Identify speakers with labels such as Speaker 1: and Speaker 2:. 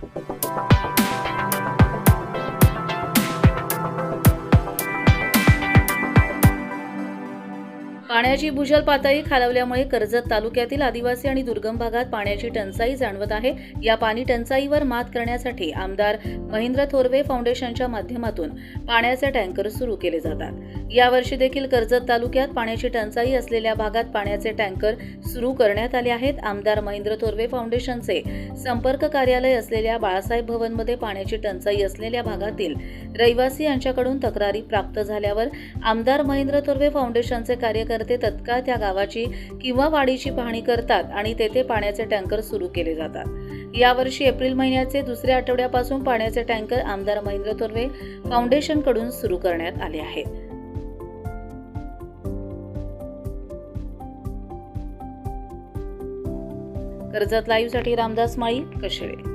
Speaker 1: Thank you. पाण्याची भूजल पातळी खालावल्यामुळे कर्जत तालुक्यातील आदिवासी आणि दुर्गम भागात पाण्याची टंचाई जाणवत आहे. या पाणी टंचाईवर मात करण्यासाठी आमदार महेंद्र थोरवे फाउंडेशनच्या माध्यमातून पाण्याचे टँकर सुरू केले जातात. यावर्षी देखील कर्जत तालुक्यात पाण्याची टंचाई असलेल्या भागात पाण्याचे टँकर सुरू करण्यात आले आहेत. आमदार महेंद्र थोरवे फाउंडेशनचे संपर्क कार्यालय असलेल्या बाळासाहेब भवनमध्ये पाण्याची टंचाई असलेल्या भागातील रहिवासी यांच्याकडून तक्रारी प्राप्त झाल्यावर आमदार महेंद्र थोरवे फाउंडेशनचे कार्यकर्ते तत्काळ त्या गावाची किंवा वाडीची पाहणी करतात आणि तेथे पाण्याचे टँकर सुरू केले जातात. यावर्षी एप्रिल महिन्याचे दुसऱ्या आठवड्यापासून पाण्याचे टँकर आमदार महेंद्र तोरवे फाउंडेशनकडून सुरू करण्यात आले आहेत. कर्जत लाईव्हसाठी रामदास माळी कशेळे